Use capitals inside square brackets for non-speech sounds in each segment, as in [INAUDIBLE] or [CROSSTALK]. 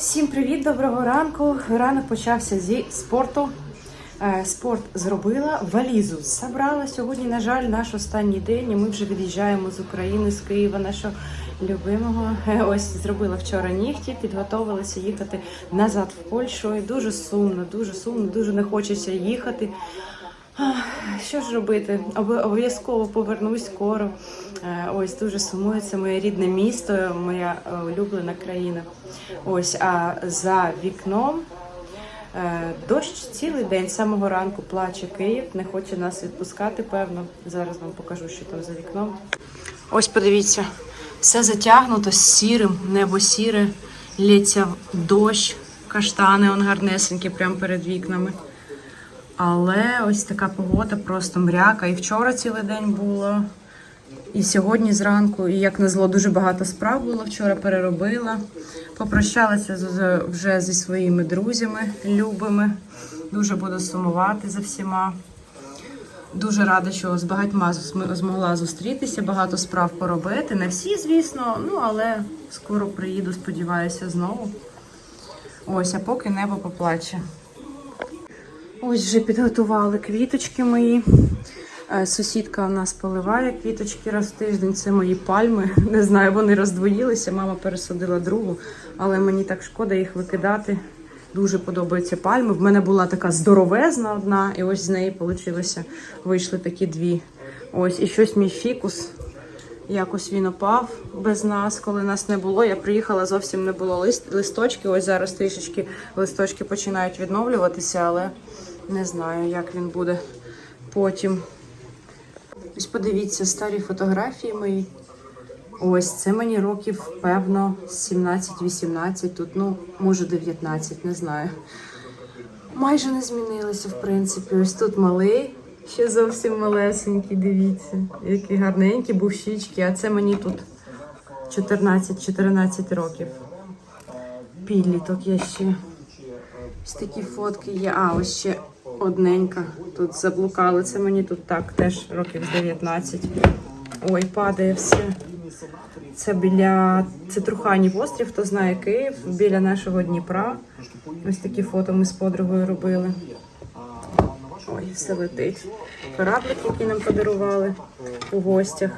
Всім привіт, доброго ранку. Ранок почався зі спорту. Е, Спорт зробила, валізу забрала. Сьогодні, на жаль, наш останній день. Ми вже від'їжджаємо з України, з Києва, нашого любимого. Е, Ось зробила вчора нігті, підготовилася їхати назад в Польщу. І дуже сумно, дуже сумно, дуже не хочеться їхати. Що ж робити? Обо- Обов'язково повернусь скоро. Е, Ось дуже. Це моє рідне місто, моя е, улюблена країна. Ось, а за вікном е, дощ цілий день, з самого ранку плаче Київ, не хоче нас відпускати, певно. Зараз вам покажу, що там за вікном. Ось подивіться, все затягнуто сірим, небо сіре, лється дощ, каштани, он гарнесенькі прямо перед вікнами. Але ось така погода просто мряка. І вчора цілий день було, і сьогодні зранку. І як назло, дуже багато справ було. Вчора переробила. Попрощалася вже зі своїми друзями любими. Дуже буду сумувати за всіма. Дуже рада, що з багатьма змогла зустрітися, багато справ поробити. Не всі, звісно, ну але скоро приїду, сподіваюся, знову. Ось, а поки небо поплаче. Ось вже підготували квіточки мої. Е, Сусідка у нас поливає квіточки раз в тиждень. Це мої пальми. [LAUGHS] Не знаю, вони роздвоїлися. Мама пересадила другу, але мені так шкода їх викидати. Дуже подобаються пальми. В мене була така здоровезна одна, і ось з неї вийшлося. Вийшли такі дві. Ось, і щось мій фікус. Якось він опав без нас, коли нас не було. Я приїхала, зовсім не було лист, листочки. Ось зараз трішечки листочки починають відновлюватися, але не знаю, як він буде потім. Ось подивіться, старі фотографії мої. Ось це мені років, певно, 17-18, тут, ну, може, 19, не знаю. Майже не змінилося, в принципі. Ось тут малий, ще зовсім малесенький, дивіться, який гарненький, був щічки, а це мені тут 14-14 років. Підліток я ще. Ось такі фотки є. А, ось ще одненька. Тут заблукали. Це мені тут так, теж років з 19. Ой, падає все. Це біля це Труханів острів, хто знає Київ, біля нашого Дніпра. Ось такі фото ми з подругою робили. Ой, все летить. Кораблик, який нам подарували у гостях.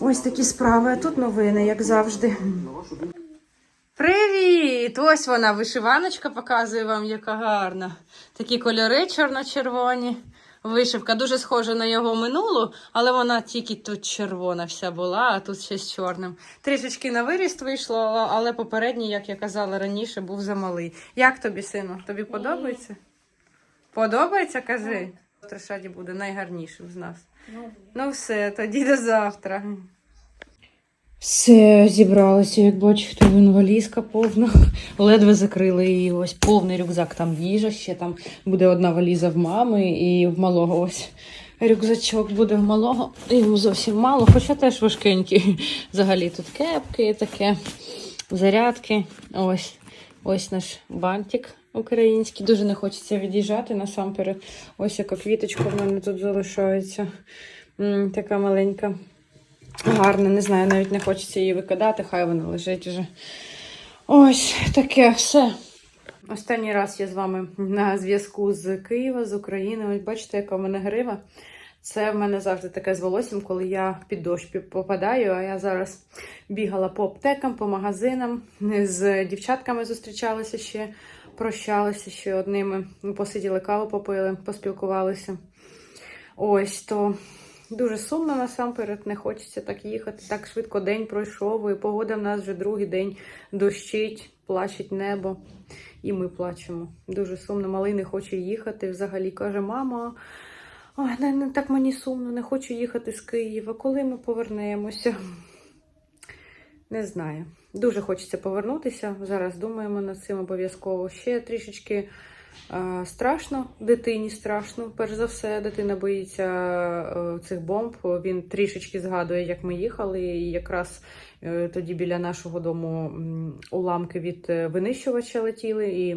Ось такі справи. А тут новини, як завжди. Привіт! Ось вона, вишиваночка показує вам, яка гарна. Такі кольори чорно-червоні. Вишивка дуже схожа на його минулу, але вона тільки тут червона вся була, а тут ще з чорним. Трішечки на виріст вийшло, але попередній, як я казала раніше, був замалий. Як тобі, сину? Тобі подобається? Подобається, кажи. Трошаді буде найгарнішим з нас. Ну все, тоді до завтра. Все зібралося, як бачите, вон валізка повна. [LAUGHS] Ледве закрили її. Ось повний рюкзак, там їжа, ще там буде одна валіза в мами і в малого ось. Рюкзачок буде в малого, йому зовсім мало, хоча теж важкенький. [LAUGHS] Взагалі тут кепки, таке, зарядки. Ось ось наш бантик український. Дуже не хочеться від'їжджати насамперед. Ось яка квіточка в мене тут залишається. Така маленька. Гарно, не знаю, навіть не хочеться її викидати, хай вона лежить вже. Ось таке все. Останній раз я з вами на зв'язку з Києва, з України. Ось бачите, яка в мене грива. Це в мене завжди таке з волоссям, коли я під дощ попадаю. А я зараз бігала по аптекам, по магазинам. З дівчатками зустрічалася ще, прощалася ще одними. Посиділи каву, попили, поспілкувалися. Ось то Дуже сумно насамперед, не хочеться так їхати. Так швидко день пройшов, і погода в нас вже другий день дощить, плачеть небо, і ми плачемо. Дуже сумно. Малий не хоче їхати. Взагалі каже: мама, ой, не, так мені сумно, не хочу їхати з Києва. Коли ми повернемося? Не знаю. Дуже хочеться повернутися. Зараз думаємо над цим обов'язково. Ще трішечки Страшно, дитині страшно. Перш за все, дитина боїться е, цих бомб. Він трішечки згадує, як ми їхали, і якраз е, тоді біля нашого дому уламки від е, винищувача летіли, і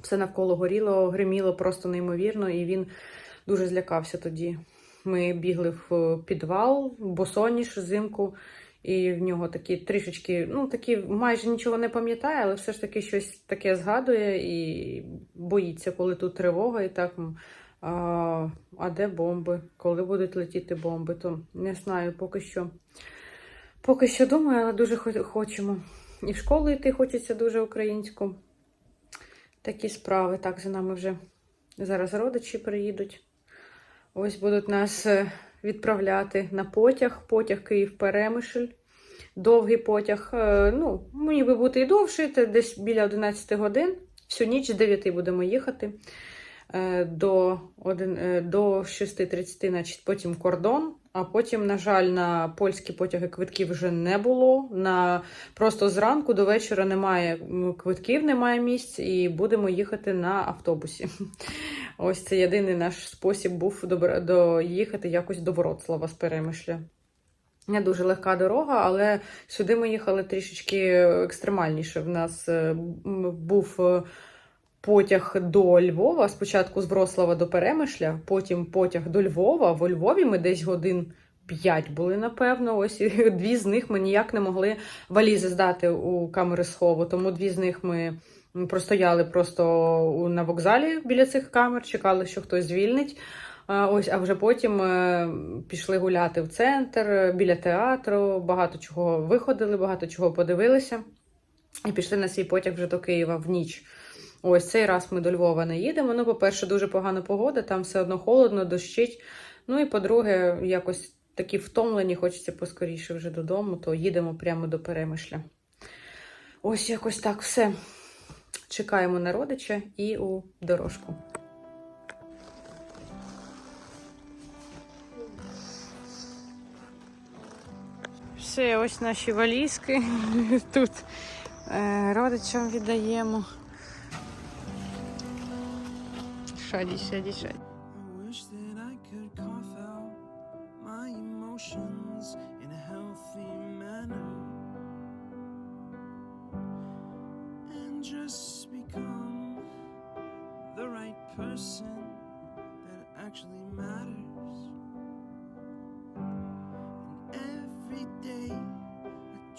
все навколо горіло, гриміло просто неймовірно, і він дуже злякався тоді. Ми бігли в підвал, босоніж, взимку, І в нього такі трішечки, ну такі майже нічого не пам'ятає, але все ж таки щось таке згадує і боїться, коли тут тривога, і так. А, а де бомби? Коли будуть летіти бомби? То не знаю, поки що. Поки що думаю, але дуже хочемо. І в школу йти хочеться дуже українську. Такі справи. Так, за нами вже зараз родичі приїдуть. Ось будуть нас е, відправляти на потяг. Потяг Київ-Перемишль. Довгий потяг. Е, Ну, мені би бути і довший, це десь біля 11 годин. Всю ніч з 9 будемо їхати. Е, До, один- е, до 6.30, значить, потім кордон. А потім, на жаль, на польські потяги квитків вже не було. На просто зранку до вечора немає квитків, немає місць, і будемо їхати на автобусі. Ось це єдиний наш спосіб був доїхати якось до Вроцлава з Перемишля. Не дуже легка дорога, але сюди ми їхали трішечки екстремальніше. В нас е, був е, потяг до Львова. Спочатку з Вроцлава до Перемишля, потім потяг до Львова. Во Львові ми десь годин 5 були, напевно. Ось і дві з них ми ніяк не могли валізи здати у камери схову. Тому дві з них ми простояли просто на вокзалі біля цих камер, чекали, що хтось звільнить. Ось, а вже потім е, пішли гуляти в центр, е, біля театру, багато чого виходили, багато чого подивилися. І пішли на свій потяг вже до Києва в ніч. Ось цей раз ми до Львова не їдемо. Ну, по-перше, дуже погана погода, там все одно холодно, дощить. Ну і по-друге, якось такі втомлені, хочеться поскоріше вже додому, то їдемо прямо до Перемишля. Ось якось так все. Чекаємо на родича і у дорожку. Все, ось наші валізки. [LAUGHS] Тут е, родичам віддаємо. Шаді, шаді, шаді.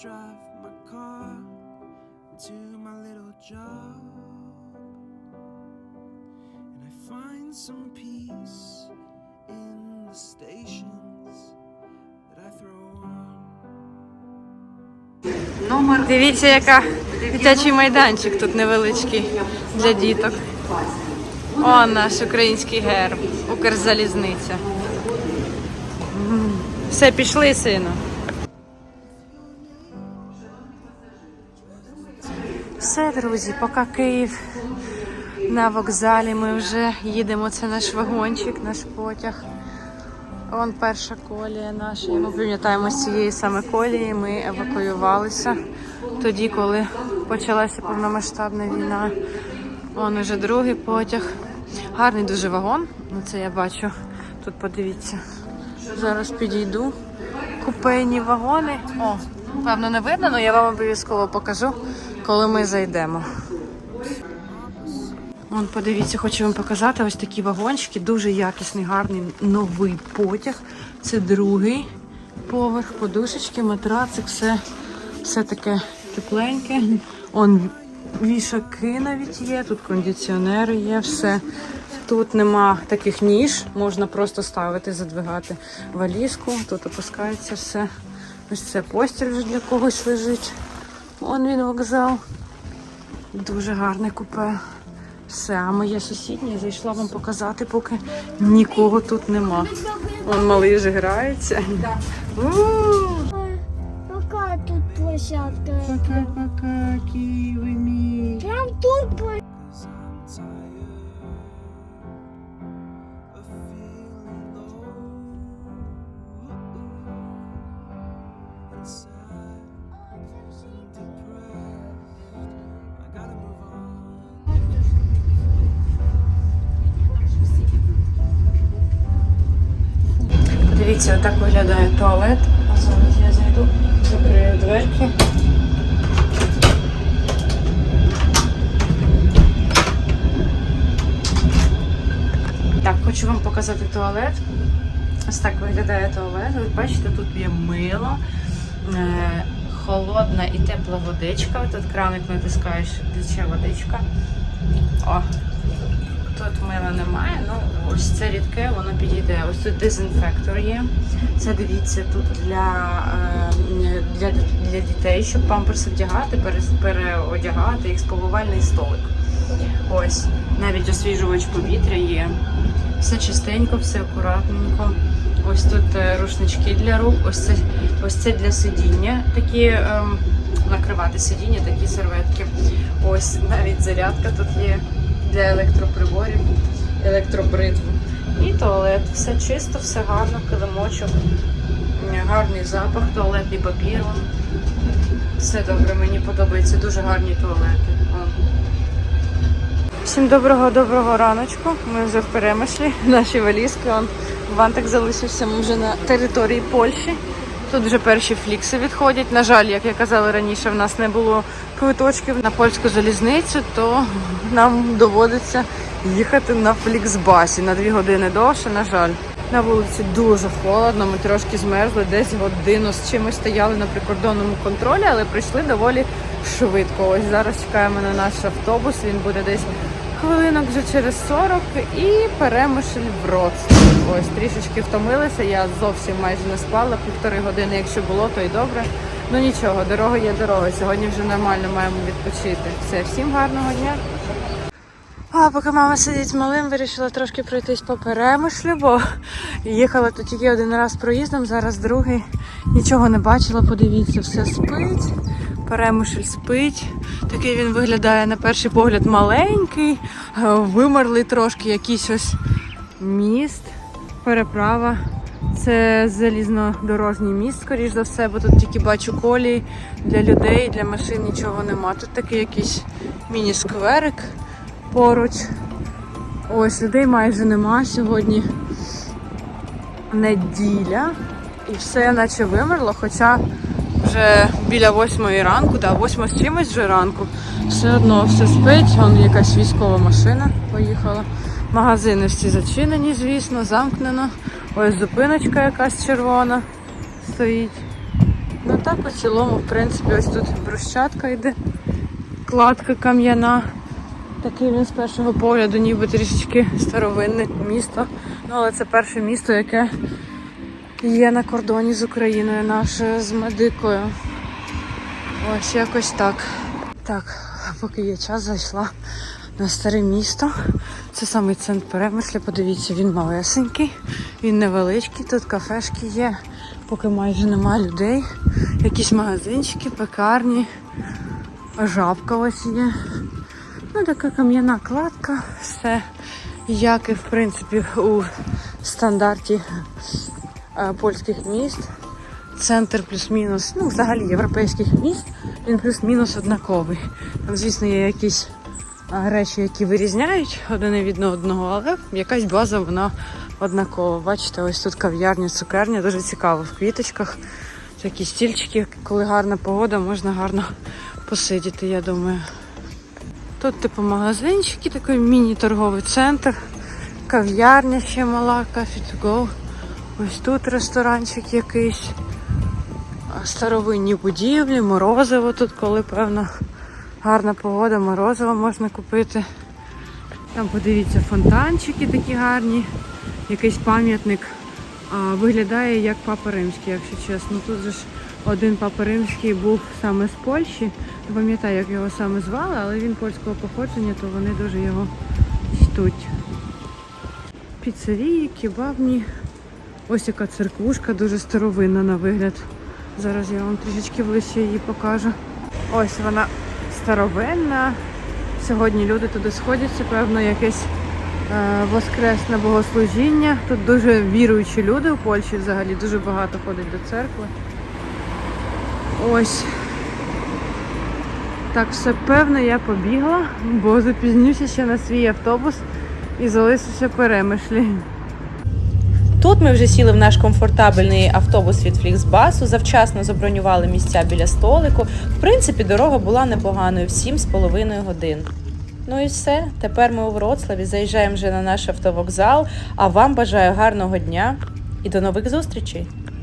Drive my car to my little job. And I find some peace in the stations that I throw on. Дивіться, яка дитячий майданчик тут невеличкий для діток. О, наш український герб, Укрзалізниця. Все, пішли, сину. Все, друзі, поки Київ на вокзалі, ми вже їдемо. Це наш вагончик, наш потяг. Вон перша колія наша. Ми пам'ятаємо з цієї саме колії. Ми евакуювалися тоді, коли почалася повномасштабна війна. Вон уже другий потяг. Гарний дуже вагон. Ну це я бачу. Тут подивіться. Зараз підійду. Купейні вагони. О, певно, не видно, але я вам обов'язково покажу, коли ми зайдемо. Вон, подивіться, хочу вам показати ось такі вагончики. Дуже якісний, гарний новий потяг. Це другий поверх, подушечки, матрацик, все, все таке тепленьке. Он вішаки навіть є, тут кондиціонери є, все. Тут нема таких ніж, можна просто ставити, задвигати валізку. Тут опускається все. Ось це постіль вже для когось лежить. Вон він вокзал. Дуже гарне купе. Все, а моє сусіднє зайшла вам показати, поки нікого тут нема. Вон малий же грається. У, тут площадка? Пока-пока, Києві мій. Прям тут площадка. Дивіться, отак виглядає туалет. А зараз я зайду, закрию дверки. Так, хочу вам показати туалет. Ось так виглядає туалет. Ви бачите, тут є мило, Е, холодна і тепла водичка. Тут краник натискаєш, тече водичка. О, тут мила немає. Ну, ось це рідке, воно підійде. Ось тут дезінфектор є. Це дивіться тут для, е, для, для дітей, щоб памперси вдягати, переодягати, їх сповивальний столик. Ось, навіть освіжувач повітря є. Все чистенько, все акуратненько. Ось тут е, рушнички для рук, ось це, ось це для сидіння, такі ем, накривати сидіння, такі серветки. Ось навіть зарядка тут є для електроприборів, електробритву. І туалет. Все чисто, все гарно, килимочок, гарний запах, туалетний папір. Все добре, мені подобається, дуже гарні туалети. Всім доброго доброго раночку. Ми вже в перемишлі. Наші валізки. Вантик залишився. Ми вже на території Польщі. Тут вже перші флікси відходять. На жаль, як я казала раніше, в нас не було квиточків на польську залізницю, то нам доводиться їхати на фліксбасі на дві години довше. На жаль, на вулиці дуже холодно. Ми трошки змерзли, десь годину з чимось стояли на прикордонному контролі, але прийшли доволі швидко. Ось зараз чекаємо на наш автобус. Він буде десь хвилинок вже через 40 і перемишль в Вроцлав. Ось трішечки втомилися. Я зовсім майже не спала. Півтори години, якщо було, то й добре. Ну нічого, дорога є дорога. Сьогодні вже нормально маємо відпочити. Все, всім гарного дня. А поки мама сидить з малим, вирішила трошки пройтись по перемишлю, бо їхала тут тільки один раз проїздом, зараз другий. Нічого не бачила, подивіться, все спить. Перемишль спить. Такий він виглядає на перший погляд маленький, е, вимерлий трошки якийсь ось міст, переправа. Це залізнодорожній міст, скоріш за все, бо тут тільки бачу колії для людей, для машин нічого нема. Тут такий якийсь міні-скверик поруч. Ось людей майже нема сьогодні. Неділя. І все наче вимерло, хоча вже біля восьмої ранку, да, восьма з чимось вже ранку. Все одно все спить, вон якась військова машина поїхала. Магазини всі зачинені, звісно, замкнено. Ось зупиночка якась червона стоїть. Ну так у цілому, в принципі, ось тут брусчатка йде, кладка кам'яна. Такий він з першого погляду, ніби трішечки старовинне місто. Ну, але це перше місто, яке є на кордоні з Україною нашою, з медикою. Ось якось так. Так, поки є час, зайшла на старе місто. Це самий центр перемишля. Подивіться, він малесенький, він невеличкий. Тут кафешки є, поки майже нема людей. Якісь магазинчики, пекарні, жабка ось є. Ну, така кам'яна кладка, все як і в принципі у стандарті е, польських міст. Центр плюс-мінус, ну, взагалі європейських міст, він плюс-мінус однаковий. Там, звісно, є якісь речі, які вирізняють один від одного, але якась база вона однакова. Бачите, ось тут кав'ярня, цукерня, дуже цікаво в квіточках. Такі стільчики, коли гарна погода, можна гарно посидіти, я думаю. Тут типу магазинчики, такий міні-торговий центр, кав'ярня ще мала, Coffee to go. Ось тут ресторанчик якийсь. Старовинні будівлі, морозиво тут, коли певно гарна погода, морозиво можна купити. Там подивіться фонтанчики такі гарні, якийсь пам'ятник. Виглядає як Папа Римський, якщо чесно. Тут же ж один Папа Римський був саме з Польщі. Не пам'ятаю, як його саме звали, але він польського походження, то вони дуже його чтуть. Піцерії, кебабні. Ось яка церквушка, дуже старовинна на вигляд. Зараз я вам трішечки ближче її покажу. Ось вона старовинна. Сьогодні люди туди сходяться, певно, якесь е, воскресне богослужіння. Тут дуже віруючі люди в Польщі взагалі, дуже багато ходить до церкви. Ось. Так, все певно, я побігла, бо запізнюся ще на свій автобус і залишуся перемишлі. Тут ми вже сіли в наш комфортабельний автобус від Фліксбасу, завчасно забронювали місця біля столику. В принципі, дорога була непоганою в 7,5 годин. Ну і все. Тепер ми у Вроцлаві заїжджаємо вже на наш автовокзал. А вам бажаю гарного дня і до нових зустрічей!